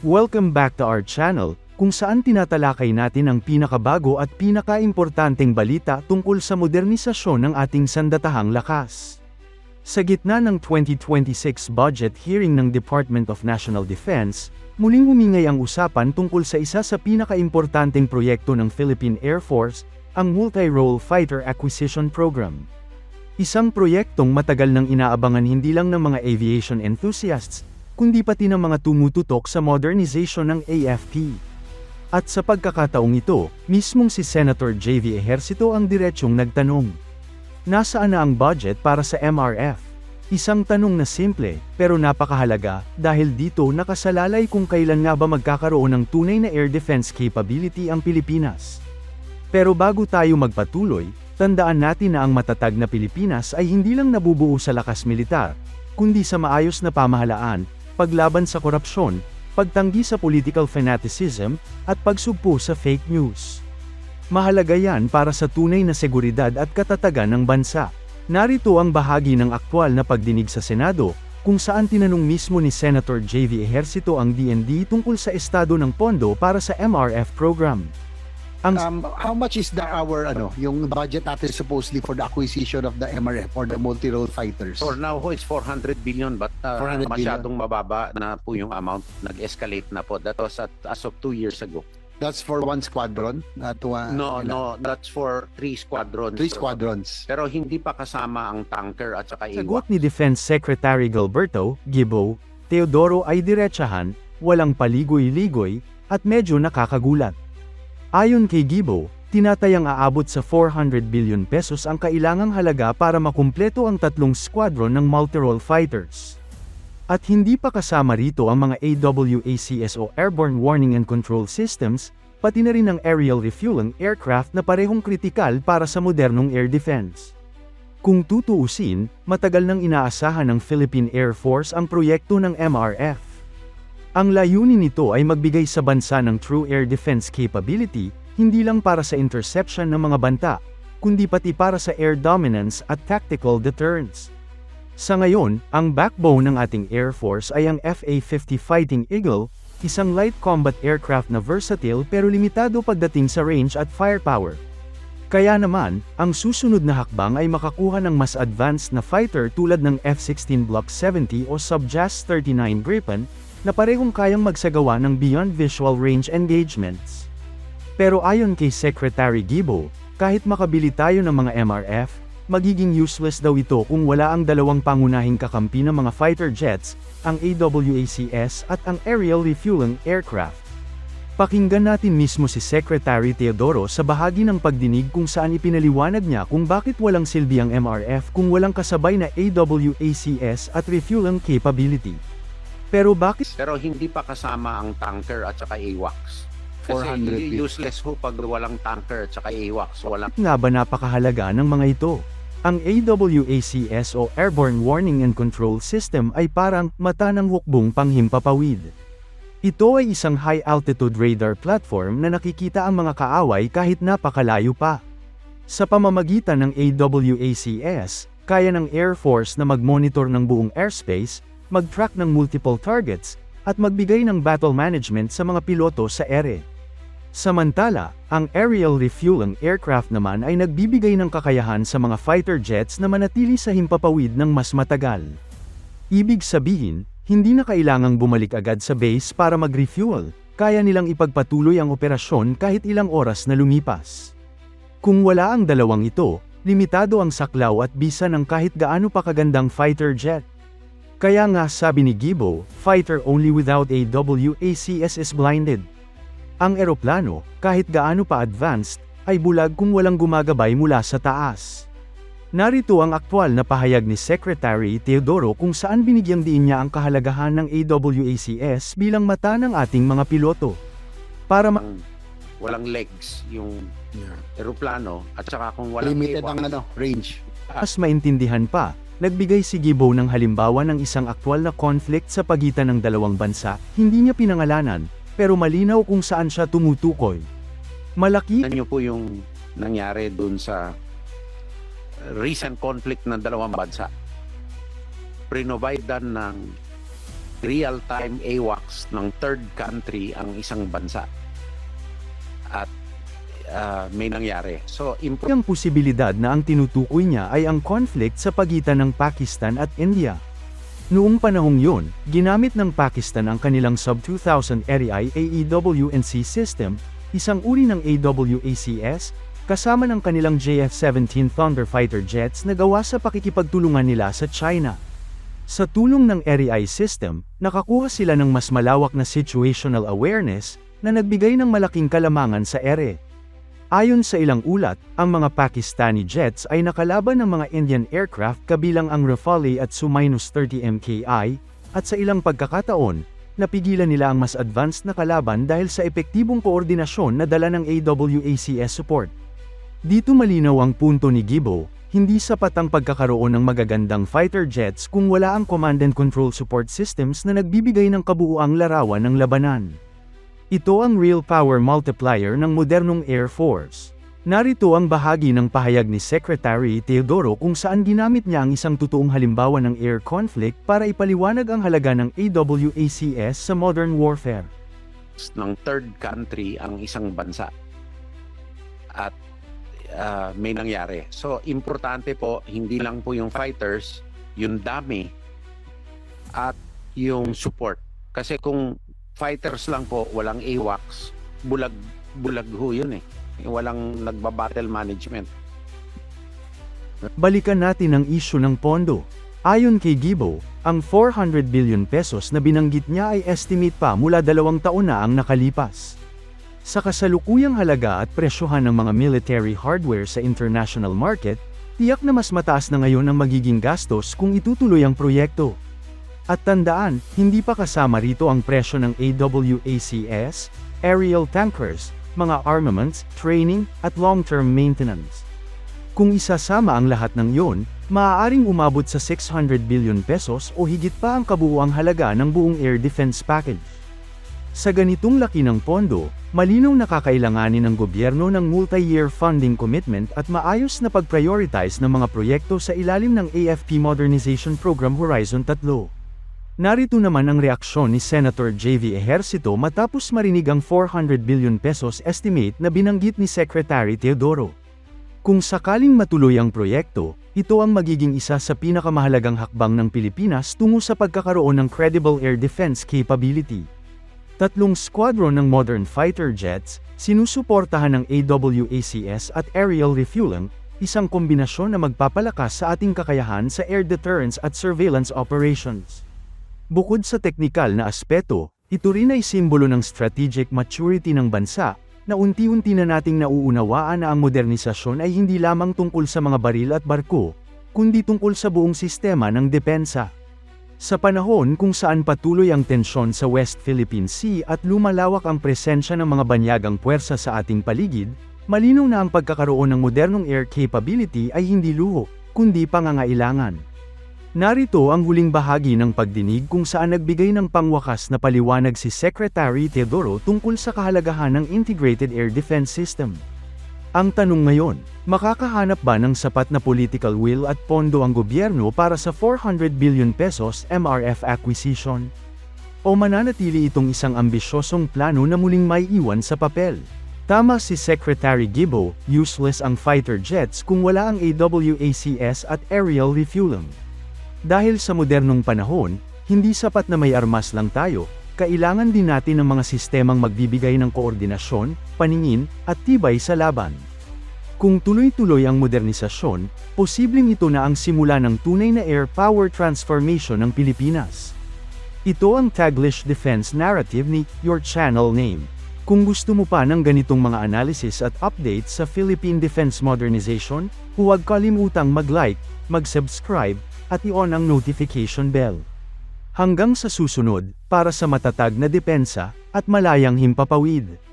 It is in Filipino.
Welcome back to our channel, kung saan tinatalakay natin ang pinakabago at pinakaimportanteng balita tungkol sa modernisasyon ng ating sandatahang lakas. Sa gitna ng 2026 budget hearing ng Department of National Defense, muling humingay ang usapan tungkol sa isa sa pinakaimportanteng proyekto ng Philippine Air Force, ang Multi-Role Fighter Acquisition Program. Isang proyektong matagal nang inaabangan hindi lang ng mga aviation enthusiasts, kundi pati ng mga tumututok sa modernization ng AFP. At sa pagkakataong ito, mismong si Senator JV Ejercito ang diretsyong nagtanong. Nasaan na ang budget para sa MRF? Isang tanong na simple, pero napakahalaga, dahil dito nakasalalay kung kailan nga ba magkakaroon ng tunay na air defense capability ang Pilipinas. Pero bago tayo magpatuloy, tandaan natin na ang matatag na Pilipinas ay hindi lang nabubuo sa lakas militar, kundi sa maayos na pamahalaan, paglaban sa korupsyon, pagtanggi sa political fanaticism, at pagsugpo sa fake news. Mahalaga yan para sa tunay na seguridad at katatagan ng bansa. Narito ang bahagi ng aktwal na pagdinig sa Senado, kung saan tinanong mismo ni Senator JV Ejercito ang DND tungkol sa estado ng pondo para sa MRF program. Ang Um, how much is the our ano, yung budget natin supposedly for the acquisition of the MRF or the multi-role fighters? For now ho, it's 400 billion but uh, 400 billion. masyadong mababa na po yung amount. Nag-escalate na po. That was at, as of two years ago. That's for one squadron? To, uh, no, ilan? no, that's for three squadrons. Three squadrons. Pero hindi pa kasama ang tanker at saka Sagot iwa. ni Defense Secretary Gilberto, Gibo, Teodoro ay diretsahan, walang paligoy-ligoy, at medyo nakakagulat. Ayon kay Gibo, tinatayang aabot sa 400 billion pesos ang kailangang halaga para makumpleto ang tatlong squadron ng multi-role fighters. At hindi pa kasama rito ang mga AWACS o Airborne Warning and Control Systems, pati na rin ang aerial refueling aircraft na parehong kritikal para sa modernong air defense. Kung tutuusin, matagal nang inaasahan ng Philippine Air Force ang proyekto ng MRF. Ang layunin nito ay magbigay sa bansa ng true air defense capability, hindi lang para sa interception ng mga banta, kundi pati para sa air dominance at tactical deterrence. Sa ngayon, ang backbone ng ating Air Force ay ang FA-50 Fighting Eagle, isang light combat aircraft na versatile pero limitado pagdating sa range at firepower. Kaya naman, ang susunod na hakbang ay makakuha ng mas advanced na fighter tulad ng F-16 Block 70 o Subjas 39 Gripen, na parehong kayang magsagawa ng beyond visual range engagements. Pero ayon kay Secretary Gibo, kahit makabili tayo ng mga MRF, magiging useless daw ito kung wala ang dalawang pangunahing kakampi ng mga fighter jets, ang AWACS at ang aerial refueling aircraft. Pakinggan natin mismo si Secretary Teodoro sa bahagi ng pagdinig kung saan ipinaliwanag niya kung bakit walang silbi ang MRF kung walang kasabay na AWACS at refueling capability. Pero bakit Pero hindi pa kasama ang tanker at saka AWACS. Kasi 400 billion. useless ho pag walang tanker at saka AWACS. Walang nga ba napakahalaga ng mga ito? Ang AWACS o Airborne Warning and Control System ay parang mata ng hukbong panghimpapawid. Ito ay isang high-altitude radar platform na nakikita ang mga kaaway kahit napakalayo pa. Sa pamamagitan ng AWACS, kaya ng Air Force na mag-monitor ng buong airspace, mag-track ng multiple targets, at magbigay ng battle management sa mga piloto sa ere. Samantala, ang aerial refueling aircraft naman ay nagbibigay ng kakayahan sa mga fighter jets na manatili sa himpapawid ng mas matagal. Ibig sabihin, hindi na kailangang bumalik agad sa base para mag-refuel, kaya nilang ipagpatuloy ang operasyon kahit ilang oras na lumipas. Kung wala ang dalawang ito, limitado ang saklaw at bisa ng kahit gaano pa kagandang fighter jet. Kaya nga sabi ni Gibo, fighter only without a WACS is blinded. Ang eroplano, kahit gaano pa advanced, ay bulag kung walang gumagabay mula sa taas. Narito ang aktwal na pahayag ni Secretary Teodoro kung saan binigyang diin niya ang kahalagahan ng AWACS bilang mata ng ating mga piloto. Para ma- walang, walang legs yung eroplano at saka kung walang Limited ang ano, range. mas maintindihan pa, nagbigay si Gibo ng halimbawa ng isang aktwal na conflict sa pagitan ng dalawang bansa, hindi niya pinangalanan, pero malinaw kung saan siya tumutukoy. Malaki niyo po yung nangyari dun sa recent conflict ng dalawang bansa. Prinovidean ng real-time AWACS ng third country ang isang bansa. At ah, may nangyari. So, Ang posibilidad na ang tinutukoy niya ay ang conflict sa pagitan ng Pakistan at India. Noong panahong yun, ginamit ng Pakistan ang kanilang Sub-2000 REI AEW&C system, isang uri ng AWACS, kasama ng kanilang JF-17 Thunder fighter jets na gawa sa pakikipagtulungan nila sa China. Sa tulong ng REI system, nakakuha sila ng mas malawak na situational awareness na nagbigay ng malaking kalamangan sa ere. Ayon sa ilang ulat, ang mga Pakistani jets ay nakalaban ng mga Indian aircraft kabilang ang Rafale at Su-30 MKI, at sa ilang pagkakataon, napigilan nila ang mas advanced na kalaban dahil sa epektibong koordinasyon na dala ng AWACS support. Dito malinaw ang punto ni Gibo, hindi sapat ang pagkakaroon ng magagandang fighter jets kung wala ang command and control support systems na nagbibigay ng kabuuang larawan ng labanan. Ito ang real power multiplier ng modernong Air Force. Narito ang bahagi ng pahayag ni Secretary Teodoro kung saan ginamit niya ang isang totoong halimbawa ng air conflict para ipaliwanag ang halaga ng AWACS sa modern warfare. ng third country ang isang bansa. At ah, may nangyari. So, importante po, hindi lang po yung fighters, yung dami, at yung support. Kasi kung fighters lang po, walang AWACS, bulag, bulag ho yun eh. Walang nagbabattle management. Balikan natin ang isyu ng pondo. Ayon kay Gibo, ang 400 billion pesos na binanggit niya ay estimate pa mula dalawang taon na ang nakalipas. Sa kasalukuyang halaga at presyohan ng mga military hardware sa international market, tiyak na mas mataas na ngayon ang magiging gastos kung itutuloy ang proyekto. At tandaan, hindi pa kasama rito ang presyo ng AWACS, aerial tankers, mga armaments, training, at long-term maintenance. Kung isasama ang lahat ng yon, maaaring umabot sa 600 billion pesos o higit pa ang kabuuang halaga ng buong air defense package. Sa ganitong laki ng pondo, malinaw na kakailanganin ng gobyerno ng multi-year funding commitment at maayos na pag-prioritize ng mga proyekto sa ilalim ng AFP Modernization Program Horizon 3. Narito naman ang reaksyon ni Senator JV Ejercito matapos marinig ang 400 billion pesos estimate na binanggit ni Secretary Teodoro. Kung sakaling matuloy ang proyekto, ito ang magiging isa sa pinakamahalagang hakbang ng Pilipinas tungo sa pagkakaroon ng credible air defense capability. Tatlong squadron ng modern fighter jets, sinusuportahan ng AWACS at aerial refueling, isang kombinasyon na magpapalakas sa ating kakayahan sa air deterrence at surveillance operations. Bukod sa teknikal na aspeto, ito rin ay simbolo ng strategic maturity ng bansa, na unti-unti na nating nauunawaan na ang modernisasyon ay hindi lamang tungkol sa mga baril at barko, kundi tungkol sa buong sistema ng depensa. Sa panahon kung saan patuloy ang tensyon sa West Philippine Sea at lumalawak ang presensya ng mga banyagang puwersa sa ating paligid, malinaw na ang pagkakaroon ng modernong air capability ay hindi luho, kundi pangangailangan. Narito ang huling bahagi ng pagdinig kung saan nagbigay ng pangwakas na paliwanag si Secretary Teodoro tungkol sa kahalagahan ng Integrated Air Defense System. Ang tanong ngayon, makakahanap ba ng sapat na political will at pondo ang gobyerno para sa 400 billion pesos MRF acquisition? O mananatili itong isang ambisyosong plano na muling may iwan sa papel? Tama si Secretary Gibo, useless ang fighter jets kung wala ang AWACS at aerial refueling. Dahil sa modernong panahon, hindi sapat na may armas lang tayo, kailangan din natin ng mga sistemang magbibigay ng koordinasyon, paningin, at tibay sa laban. Kung tuloy-tuloy ang modernisasyon, posibleng ito na ang simula ng tunay na air power transformation ng Pilipinas. Ito ang Taglish Defense Narrative ni Your Channel Name. Kung gusto mo pa ng ganitong mga analysis at updates sa Philippine Defense Modernization, huwag kalimutang mag-like, mag-subscribe, at i-on ang notification bell. Hanggang sa susunod, para sa matatag na depensa, at malayang himpapawid.